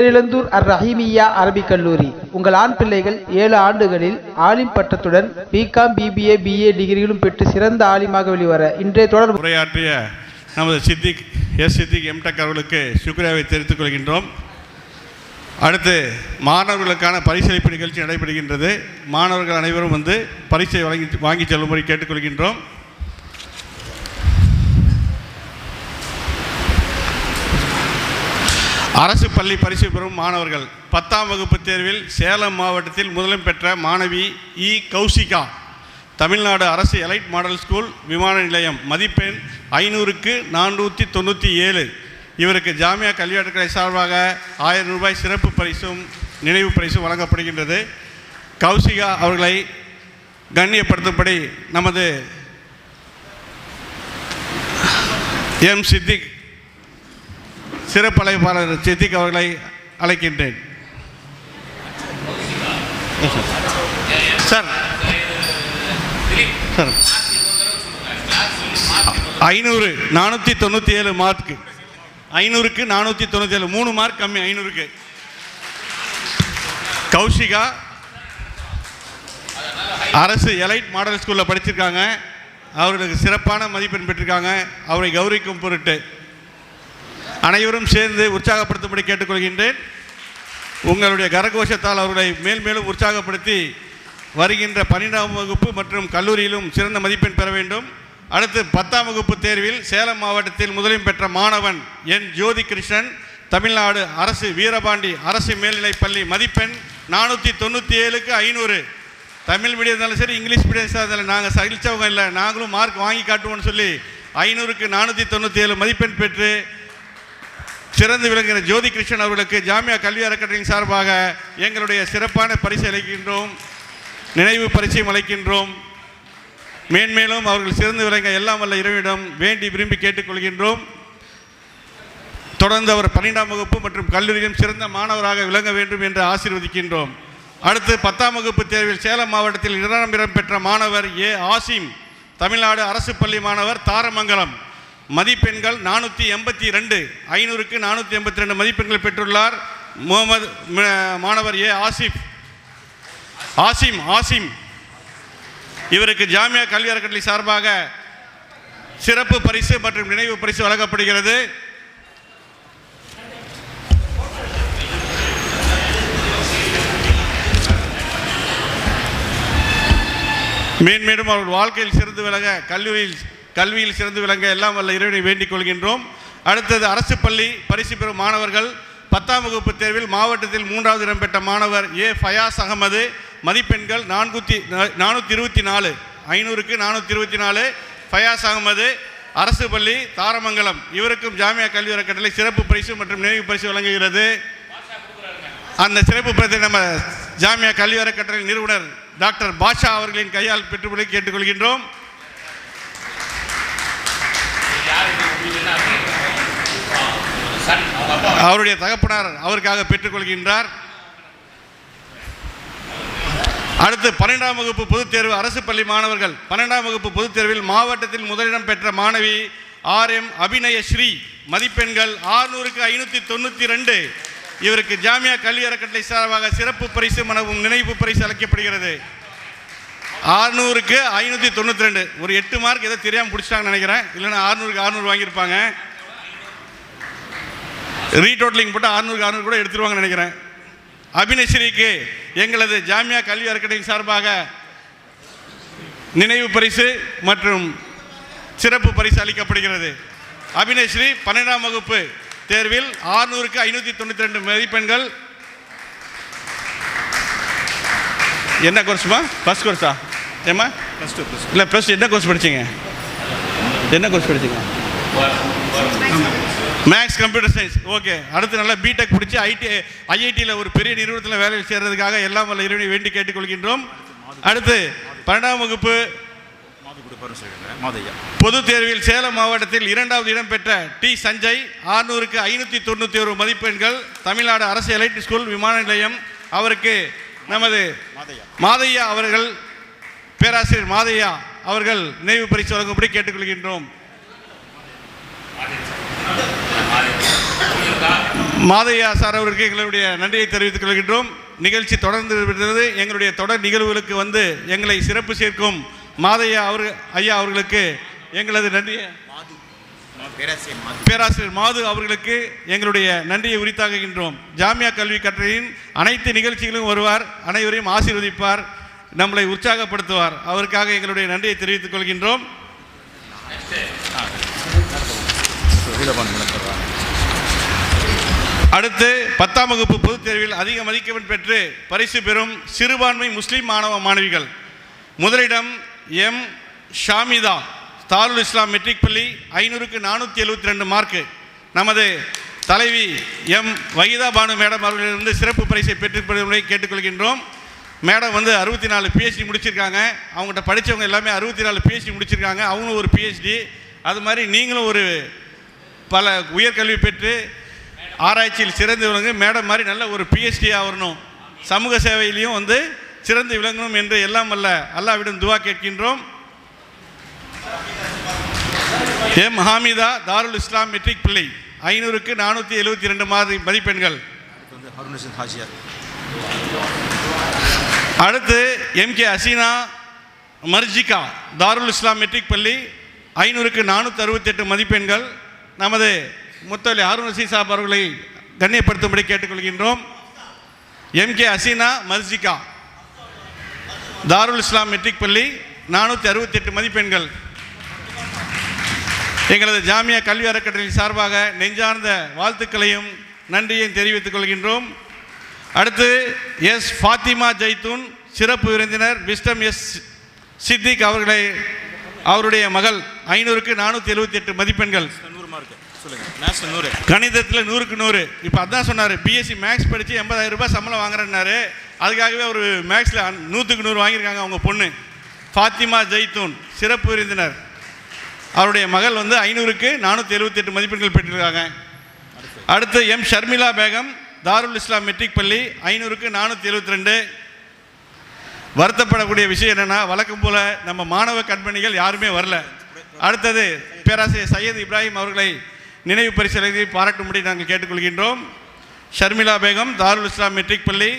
பேரிழந்தூர் அர் ரஹீமியா அரபிக் கல்லூரி. உங்கள் ஆண் பிள்ளைகள் ஏழு ஆண்டுகளில் ஆலிம் பட்டத்துடன் பிகாம் பிபிஏ பிஏ டிகிரிகளும் பெற்று சிறந்த ஆலிமாக வெளிவர இன்றைய தொடர் உரையாற்றிய நமது சித்திக் எஸ் சித்திக் எம்டெக் அவர்களுக்கு சுக்ரியாவை தெரிவித்துக் கொள்கின்றோம். அடுத்து மாணவர்களுக்கான பரிசளிப்பு நிகழ்ச்சி நடைபெறுகின்றது. மாணவர்கள் அனைவரும் வந்து பரிசை வழங்கி வாங்கி செல்லும்படி கேட்டுக்கொள்கின்றோம். அரசு பள்ளி பரிசு பெறும் மாணவர்கள். பத்தாம் வகுப்பு தேர்வில் சேலம் மாவட்டத்தில் முதலிடம் பெற்ற மாணவி இ. கௌசிகா. தமிழ்நாடு அரசு எலைட் மாடல் ஸ்கூல் விமான நிலையம். மதிப்பெண் ஐநூறுக்கு நானூற்றி தொண்ணூற்றி ஏழு. இவருக்கு ஜாமியா கல்வியாட்டுக்கலை சார்பாக ஆயிரம் ரூபாய் சிறப்பு பரிசும் நினைவு பரிசும் வழங்கப்படுகின்றது. கௌசிகா அவர்களை கண்ணியப்படுத்தும்படி நமது எம். சித்திக் சிறப்பு அழைப்பாளர் சித்திக் அவர்களை அழைக்கின்றேன். சார். சார். ஐநூறு நானூற்றி தொண்ணூற்றி ஏழு மார்க்கு. ஐநூறுக்கு நானூற்றி தொண்ணூற்றி ஏழு மூணு மார்க் கம்மி ஐநூறுக்கு. கௌஷிகா. அரசு எலைட் மாடல் ஸ்கூலில் படிச்சிருக்காங்க. அவர்களுக்கு சிறப்பான மதிப்பெண் பெற்றிருக்காங்க. அவரை கௌரவிக்கும் பொருட்டு. அனைவரும் சேர்ந்து உற்சாகப்படுத்தும்படி கேட்டுக்கொள்கின்றேன். உங்களுடைய கரகோஷத்தால் அவர்களை மேல் மேலும் உற்சாகப்படுத்தி வருகின்ற பன்னிரெண்டாம் வகுப்பு மற்றும் கல்லூரியிலும் சிறந்த மதிப்பெண் பெற வேண்டும். அடுத்து பத்தாம் வகுப்பு தேர்வில் சேலம் மாவட்டத்தில் முதலில் பெற்ற மாணவன் என் ஜோதி கிருஷ்ணன் தமிழ்நாடு அரசு வீரபாண்டி அரசு மேல்நிலைப்பள்ளி மதிப்பெண் நானூற்றி தொண்ணூற்றி ஏழுக்கு ஐநூறு. தமிழ் மீடியம் இருந்தாலும் சரி இங்கிலீஷ் மீடியம் இருந்தாலும் நாங்கள் சகிச்சவங்க இல்லை நாங்களும் மார்க் வாங்கி காட்டுவோம்னு சொல்லி ஐநூறுக்கு நானூற்றி தொண்ணூற்றி ஏழு மதிப்பெண் பெற்று சிறந்து விளங்குகிற ஜோதி கிருஷ்ணன் அவர்களுக்கு ஜாமியா கல்வி அறக்கட்டளையின் சார்பாக எங்களுடைய சிறப்பான பரிசு அளிக்கின்றோம் நினைவு பரிசையும் அளிக்கின்றோம். மேன்மேலும் அவர்கள் சிறந்து விளங்க எல்லாம் வல்ல இரவிடம் வேண்டி விரும்பி கேட்டுக்கொள்கின்றோம். தொடர்ந்து அவர் பன்னிரெண்டாம் வகுப்பு மற்றும் கல்லூரியிலும் சிறந்த மாணவராக விளங்க வேண்டும் என்று ஆசீர்வதிக்கின்றோம். அடுத்து பத்தாம் வகுப்பு தேர்வில் சேலம் மாவட்டத்தில் இரண்டாம் இடம் பெற்ற மாணவர் ஏ ஆசிம் தமிழ்நாடு அரசு பள்ளி மாணவர் தாரமங்கலம். மதிப்பெண்கள் நானூற்றி எண்பத்தி ரெண்டு. ஐநூறுக்கு நானூற்றி எண்பத்தி ரெண்டு மதிப்பெண்கள் பெற்றுள்ளார் முகமது மாணவர் ஏ ஆசிப். ஆசிம் ஆசிம். இவருக்கு ஜாமியா கல்வி அறக்கட்டளை சார்பாக சிறப்பு பரிசு மற்றும் நினைவு பரிசு வழங்கப்படுகிறது. மேன்மேலும் அவர்கள் வாழ்க்கையில் சிறந்து விலக கல்லூரியில் கல்வியில் சிறந்து விளங்க எல்லாம் வல்ல இறைவனை வேண்டிக் கொள்கின்றோம். அடுத்தது அரசு பள்ளி பரிசு பெறும் மாணவர்கள். பத்தாம் வகுப்பு தேர்வில் மாவட்டத்தில் மூன்றாவது இடம் பெற்ற மாணவர் ஏ ஃபயாஸ் அகமது. மதிப்பெண்கள் நானூற்றி நானூற்றி இருபத்தி நாலு ஐநூறுக்கு நானூற்றி இருபத்தி நாலு ஃபயாஸ் அகமது. அரசு பள்ளி தாரமங்கலம். இவருக்கும் ஜாமியா கல்வி அறக்கட்டளை சிறப்பு பரிசு மற்றும் நினைவு பரிசு வழங்குகிறது. அந்த சிறப்பு பரிசை நம்ம ஜாமியா கல்வி அறக்கட்டளை நிறுவனர் டாக்டர் பாஷா அவர்களின் கையால் பெற்றுக்கொள்ள கேட்டுக்கொள்கின்றோம் அவருடைய தகப்பனார் அவருக்காக பெற்றுக்கொள்கின்றார். அடுத்து பன்னெண்டாம் வகுப்பு பொதுத் தேர்வு அரசு பள்ளி மாணவர்கள். பன்னெண்டாம் வகுப்பு பொதுத் தேர்வில் மாவட்டத்தில் முதலிடம் பெற்ற மாணவி ஆர் எம் அபிநய ஸ்ரீ மதிப்பெண்கள் ஆறுநூறுக்கு ஐநூற்றி தொண்ணூற்றி ரெண்டு. இவருக்கு ஜாமியா கல்வி அறக்கட்டளை சார்பாக சிறப்பு பரிசு மனவும் நினைவு பரிசு அளிக்கப்படுகிறது. ஆறுநூறுக்கு ஐநூற்றி தொண்ணூற்றி ரெண்டு. ஒரு எட்டு மார்க் ஏதோ தெரியாமல் பிடிச்சிட்டாங்கன்னு நினைக்கிறேன். இல்லைன்னா ஆறுநூறுக்கு ஆறுநூறு வாங்கியிருப்பாங்க. ரீடோட்டலிங் போட்டு ஆறுநூறுக்கு ஆறுநூறு கூட எடுத்துருவாங்கன்னு நினைக்கிறேன். அபினஸ்ரீக்கு எங்களது ஜாமியா கல்வி அறக்கட்டளை சார்பாக நினைவு பரிசு மற்றும் சிறப்பு பரிசு அளிக்கப்படுகிறது. அபினஸ்ரீ பன்னெண்டாம் வகுப்பு தேர்வில் ஆறுநூறுக்கு ஐநூற்றி தொண்ணூற்றி ரெண்டு மதிப்பெண்கள். என்ன கோர்ஸ்மா ஃபஸ்ட் கோர்ஸா ஏம்மா? ஃபஸ்ட்டு ப்ளஸ் இல்லை ப்ளஸ் என்ன கோர்ஸ் படிச்சீங்க? என்ன கோர்ஸ் படிச்சீங்க? மேக்ஸ் கம்ப்யூட்டர் சயின்ஸ் ஓகே அடுத்து நல்லா பிடெக் பிடிச்சி ஐடி ஐஐடியில் ஒரு பெரிய நிறுவனத்தில் வேலையில் சேர்றதுக்காக எல்லாம் வல்ல இறைவனை வேண்டி கேட்டுக்கொள்கின்றோம். அடுத்து பன்னெண்டாம் வகுப்பு பொதுத் தேர்வில் சேலம் மாவட்டத்தில் இரண்டாவது இடம் பெற்ற டி. சஞ்சய் ஆறுநூறுக்கு ஐநூற்றி தொண்ணூற்றி ஒரு மதிப்பெண்கள் தமிழ்நாடு அரசு எலைட் ஸ்கூல் விமான நிலையம். அவருக்கு நமது மாதையா அவர்கள் பேராசிரியர் மாதையா அவர்கள் நினைவு பரிசு வழங்கும்படி கேட்டுக்கொள்கின்றோம். மாதையா சார் அவருக்கு எங்களுடைய நன்றியை தெரிவித்துக் கொள்கின்றோம். நிகழ்ச்சி தொடர்ந்து வருகிறது எங்களுடைய தொடர் நிகழ்வுகளுக்கு வந்து எங்களை சிறப்பு சேர்க்கும் மாதையா அவர் ஐயா அவர்களுக்கு எங்களது நன்றியை பேராசிரியர் மாது அவர்களுக்கு எங்களுடைய நன்றியை உரித்தாகுகின்றோம் ஜாமியா கல்வி கட்டளையின் அனைத்து நிகழ்ச்சிகளும் வருவார். அனைவரையும் ஆசீர்வதிப்பார். நம்மளை உற்சாகப்படுத்துவார். அவருக்காக எங்களுடைய நன்றியை தெரிவித்துக் கொள்கின்றோம். அடுத்து பத்தாம் வகுப்பு பொதுத் தேர்வில் அதிக மதிக்கவன் பெற்று பரிசு பெறும் சிறுபான்மை முஸ்லீம் மாணவ மாணவிகள். முதலிடம் எம். ஷாமிதா தாருல் இஸ்லாம் மெட்ரிக் பள்ளி ஐநூறுக்கு நானூற்றி எழுபத்தி ரெண்டு மார்க்கு. நமது தலைவி எம். வகிதா பானு மேடம் அவர்களிடமிருந்து சிறப்பு பரிசை பெற்றுக்கொள்வதை கேட்டுக்கொள்கின்றோம். மேடம் வந்து அறுபத்தி நாலு பிஹெச்டி முடிச்சிருக்காங்க. அவங்ககிட்ட படித்தவங்க எல்லாமே அறுபத்தி நாலு பிஹெச்டி முடிச்சிருக்காங்க. அவங்களும் ஒரு பிஹெச்டி அது மாதிரி நீங்களும் ஒரு பல உயர்கல்வி பெற்று ஆராய்ச்சியில் சிறந்து விளங்கு. மேடம் மாதிரி நல்ல ஒரு பிஹெச்டியாக வரணும். சமூக சேவையிலையும் வந்து சிறந்து விளங்கணும் என்று எல்லாம் அல்ல. அல்லாவிடம் துவா கேட்கின்றோம். எம். ஹாமிதா தாருல் இஸ்லாம் மெட்ரிக் பிள்ளை. ஐநூறுக்கு நானூற்றி எழுபத்தி ரெண்டு மாதிரி மதிப்பெண்கள். அடுத்து ஹாஜியார். அடுத்து எம்கே ஹசீனா மர்ஜிகா தாருல் இஸ்லாம் மெட்ரிக் பள்ளி ஐநூறுக்கு நானூற்றி அறுபத்தெட்டு மதிப்பெண்கள். நமது முத்தலி அருண் ரஷீத் சாப் அவர்களை கண்ணியப்படுத்தும்படி கேட்டுக்கொள்கின்றோம். எம்கே ஹசீனா மர்ஜிகா தாருல் இஸ்லாம் மெட்ரிக் பள்ளி நானூற்றி அறுபத்தெட்டு மதிப்பெண்கள். எங்களது ஜாமியா கல்வி அறக்கட்டளை சார்பாக நெஞ்சார்ந்த வாழ்த்துக்களையும் நன்றியையும் தெரிவித்துக் கொள்கின்றோம். அடுத்து எஸ் ஃபாத்திமா ஜெய்தூன் சிறப்பு விருந்தினர் விஸ்டம் எஸ் சித்திக் அவர்களை அவருடைய மகள் ஐநூறுக்கு நானூற்றி எழுபத்தி எட்டு மதிப்பெண்கள். நூறு கணிதத்தில் நூறுக்கு நூறு. இப்போ அதான் சொன்னார் பிஎஸ்சி மேக்ஸ் படித்து எண்பதாயிரம் ரூபாய் சம்பளம் வாங்குறேன்னாரு. அதுக்காகவே அவர் மேக்ஸில் நூற்றுக்கு நூறு வாங்கியிருக்காங்க அவங்க பொண்ணு. ஃபாத்திமா ஜெய்தூன் சிறப்பு விருந்தினர். அவருடைய மகள் வந்து ஐநூறுக்கு நானூற்றி எழுபத்தி எட்டு மதிப்பெண்கள் பெற்றிருக்காங்க. அடுத்து எம் ஷர்மிளா பேகம் தாருல் இஸ்லாம் மெட்ரிக் பள்ளி ஐநூறுக்கு நானூற்றி எழுபத்தி ரெண்டு வருத்தப்படக்கூடிய விஷயம் என்னென்னா வழக்கம் போல் நம்ம மாணவ கண்மணிகள் யாருமே வரல. அடுத்தது பேராசிரியர் சையத் இப்ராஹிம் அவர்களை நினைவு பரிசீலனை பாராட்டும்படி நாங்கள் கேட்டுக்கொள்கின்றோம். ஷர்மிளா பேகம் தாருல் இஸ்லாம் மெட்ரிக் பள்ளி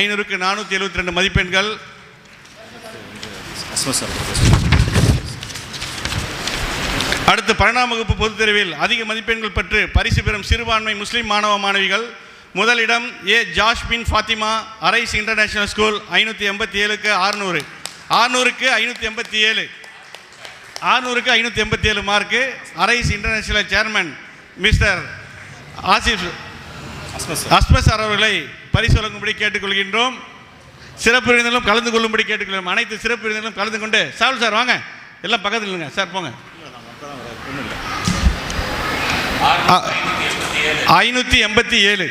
ஐநூறுக்கு நானூற்றி எழுபத்தி ரெண்டு மதிப்பெண்கள். அடுத்து பன்னெண்டாம் வகுப்பு பொதுத் தேர்வில் அதிக மதிப்பெண்கள் பெற்று பரிசு பெறும் சிறுபான்மை முஸ்லீம் மாணவ மாணவிகள் முதலிடம் A Jashbin Fathima Arise International School ஐநூற்றி எண்பத்தி ஏழுக்கு ஆறுநூறு. ஆறுநூறுக்கு ஐநூற்றி எண்பத்தி ஏழு. ஆறுநூறுக்கு ஐநூற்றி எண்பத்தி ஏழு mark Arise International chairman mister Asif Asmath sir. அவர்களை பரிசு வழங்கும்படி கேட்டுக்கொள்கின்றோம். சிறப்பு விருந்தினரும் கலந்து கொள்ளும்படி கேட்டுக்கொள்கிறோம். அனைத்து சிறப்பு விருந்தினரும் கலந்து கொண்டு சாவல் சார் வாங்க. எல்லாம் பக்கத்தில் இல்லைங்க சார் போங்க. ஐநூற்றி எண்பத்தி ஏழு.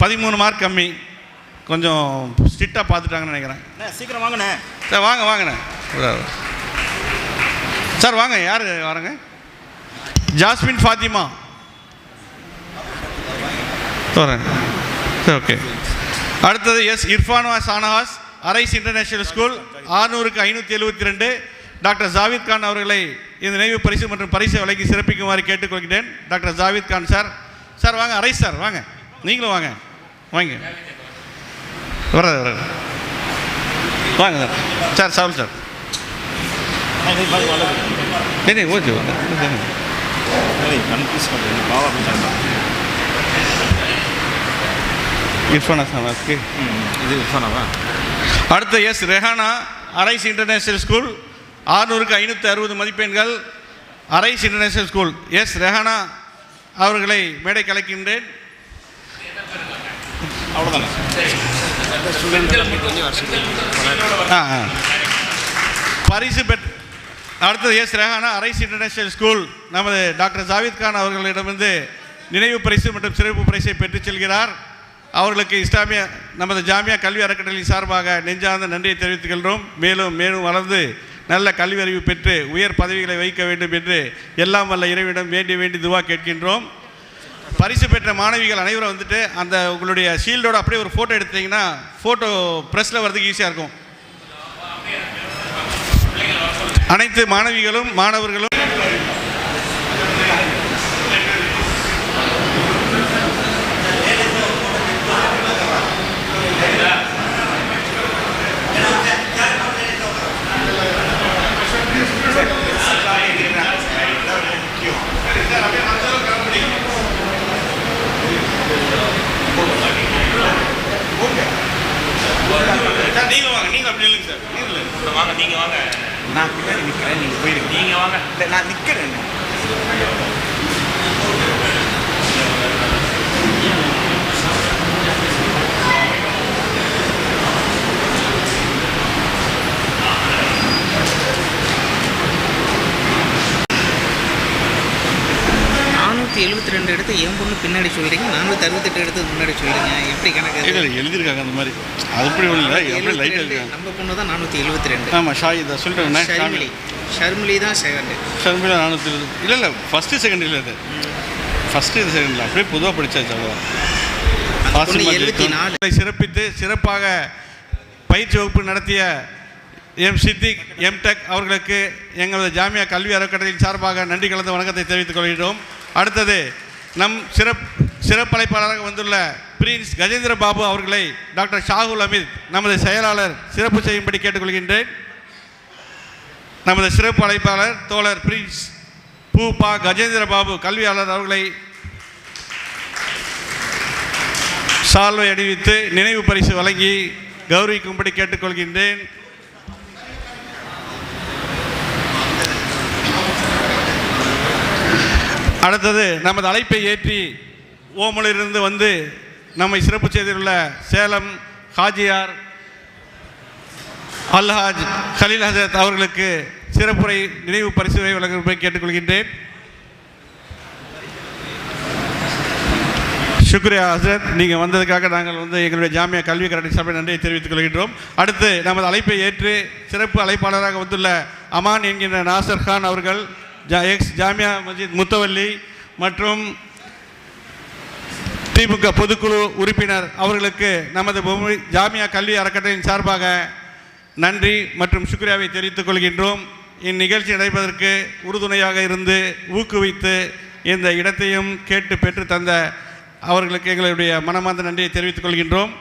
பதிமூணு மார்க் கம்மி. கொஞ்சம் ஸ்ட்ரிக்டாக பார்த்துட்டாங்கன்னு நினைக்கிறேன். அண்ணே சீக்கிரம் வாங்கண்ணே. சார் வாங்க வாங்கண்ணே. சார் வாங்க யார் வரங்க? ஜாஸ்மின் ஃபாத்திமா. வரேன். சரி ஓகே அடுத்தது எஸ் இர்ஃபானுவா சானஹாஸ் அரைஸ் இன்டர்நேஷனல் ஸ்கூல் ஆறுநூறுக்கு ஐநூற்றி எழுபத்தி ரெண்டு. டாக்டர் ஜாவித் கான் அவர்களை இந்த நினைவு பரிசு மற்றும் பரிசை வழங்கி சிறப்பிக்குமாறு கேட்டுக்கொள்கிறேன். Doctor Javid Khan sir. Sir வாங்க அரைஸ் சார் வாங்க. நீங்களும் வாங்க. வாங்க. வர்றது வர்றது. வாங்க சார். Sir sir sir. சரி ஓகே இர்ஃபானா சார் இது இர்ஃபானாவா அடுத்த S Rehana Arise International School ஆறுநூறுக்கு ஐநூற்றி அறுபது மதிப்பெண்கள் Arise International School S Rehana அவர்களை மேடை கலைக்கின்றேன். அவ்வளோதானே ஆ ஆ. பரிசு பெற்று அடுத்தது S Rehana Arise International School நமது டாக்டர் ஜாவித் கான் அவர்களிடமிருந்து நினைவு பரிசு மற்றும் சிறப்பு பரிசை பெற்றுச் செல்கிறார். அவர்களுக்கு இஸ்லாமிய நமது ஜாமியா கல்வி அறக்கட்டளை சார்பாக நெஞ்சார்ந்த நன்றியை தெரிவித்துக் கொள்கிறோம். மேலும் மேலும் வளர்ந்து நல்ல கல்வி அறிவு பெற்று உயர் பதவிகளை வைக்க வேண்டும் என்று எல்லாம் வல்ல இறைவிடம் வேண்டி வேண்டி துவா கேட்கின்றோம். பரிசு பெற்ற மாணவிகள் அனைவரும் வந்துட்டு அந்த உங்களுடைய ஷீல்டோட அப்படியே ஒரு ஃபோட்டோ எடுத்தீங்கன்னா ஃபோட்டோ ப்ரெஸ்ஸில் வரதுக்கு ஈஸியாக இருக்கும். அனைத்து மாணவிகளும் மாணவர்களும் tak nak nikah. எடுத்து என் பொண்ணு பின்னாடி சொல்கிறீங்க நானூற்றி அறுபத்தெட்டு எடுத்து முன்னாடி சொல்கிறீங்க எப்படி கணக்கு? இல்லை எழுதியிருக்காங்க அந்த மாதிரி. அது இப்படி ஒன்றும் இல்லை. அப்படியே லைட் 72, எழுதிருக்காங்க நம்ம பொண்ணு தான் நானூற்றி எழுபத்தி ரெண்டு. ஆமாம் ஷாய் இதை சொல்லிட்டேன் ஷர்மிலி ஷர்மிலி தான் செகண்டு ஷர்மிளா நானூற்றி இல்லை இல்லை ஃபஸ்ட்டு செகண்ட் இல்லை அது. ஃபஸ்ட்டு இது செகண்ட் இல்லை. அப்படியே பொதுவாக படித்தாச்சு அவ்வளோ பொண்ணு எழுபத்தி நாலு. சிறப்பித்து சிறப்பாக பயிற்சி வகுப்பு நடத்திய எம் சித்திக் எம் டெக் அவர்களுக்கு எங்களது ஜாமியா கல்வி அறக்கட்டளையின் சார்பாக நன்றி கலந்த வணக்கத்தை தெரிவித்துக் கொள்கிறோம் அடுத்தது நம் சிறப் சிறப்பழைப்பாளராக வந்துள்ள பிரின்ஸ் கஜேந்திர பாபு அவர்களை டாக்டர் ஷாகுல் அமீத் நமது செயலாளர் சிறப்பு செய்யும்படி கேட்டுக்கொள்கின்றேன். நமது சிறப்பு அழைப்பாளர் தோழர் பிரின்ஸ் பூ பா கஜேந்திர பாபு கல்வியாளர் அவர்களை சால்வை அணிவித்து நினைவு பரிசு வழங்கி கௌரவிக்கும்படி கேட்டுக்கொள்கின்றேன். அடுத்தது நமது அழைப்பை ஏற்றி ஓமலிருந்து வந்து நம்மை சிறப்பு செய்துள்ள சேலம் ஹாஜியார் அல்ஹாஜ் கலீல் ஹசரத் அவர்களுக்கு சிறப்புரை நினைவு பரிசுரை வழங்கும்படி கேட்டுக்கொள்கின்றேன். சுக்ரியா ஹசரத் நீங்கள் வந்ததுக்காக நாங்கள் வந்து எங்களுடைய ஜாமியா கல்வி கரடி சபை நன்றியை தெரிவித்துக் கொள்கின்றோம். அடுத்து நமது அழைப்பை ஏற்று சிறப்பு அழைப்பாளராக வந்துள்ள அமான் என்கின்ற நாசர் கான் அவர்கள் எக்ஸ் ஜாமியா மஸ்ஜித் முத்தவல்லி மற்றும் திமுக பொதுக்குழு உறுப்பினர் அவர்களுக்கு நமது பொம்மை ஜாமியா கல்வி அறக்கட்டளையின் சார்பாக நன்றி மற்றும் சுக்ரியாவை தெரிவித்துக் கொள்கின்றோம். இந்நிகழ்ச்சி நடைபெறுவதற்கு உறுதுணையாக இருந்து ஊக்குவித்து இந்த இடத்தையும் கேட்டு பெற்று தந்த அவர்களுக்கு எங்களுடைய மனமார்ந்த நன்றியை தெரிவித்துக் கொள்கின்றோம்.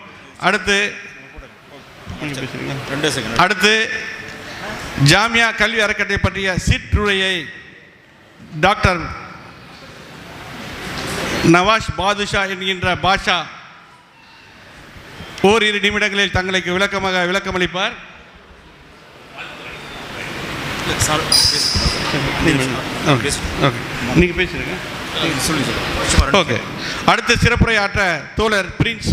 அடுத்து அடுத்து ஜாமியா கல்வி அறக்கட்டளை பற்றிய சிற்றுரையை டாக்டர் நவாஷ் பாதுஷா என்கின்ற பாஷா ஓரிரு நிமிடங்களில் தங்களுக்கு விளக்கமாக விளக்கமளிப்பார். நீங்கள் பேசுகிறீங்க ஓகே. அடுத்து சிறப்புரை ஆற்ற தோழர் பிரின்ஸ்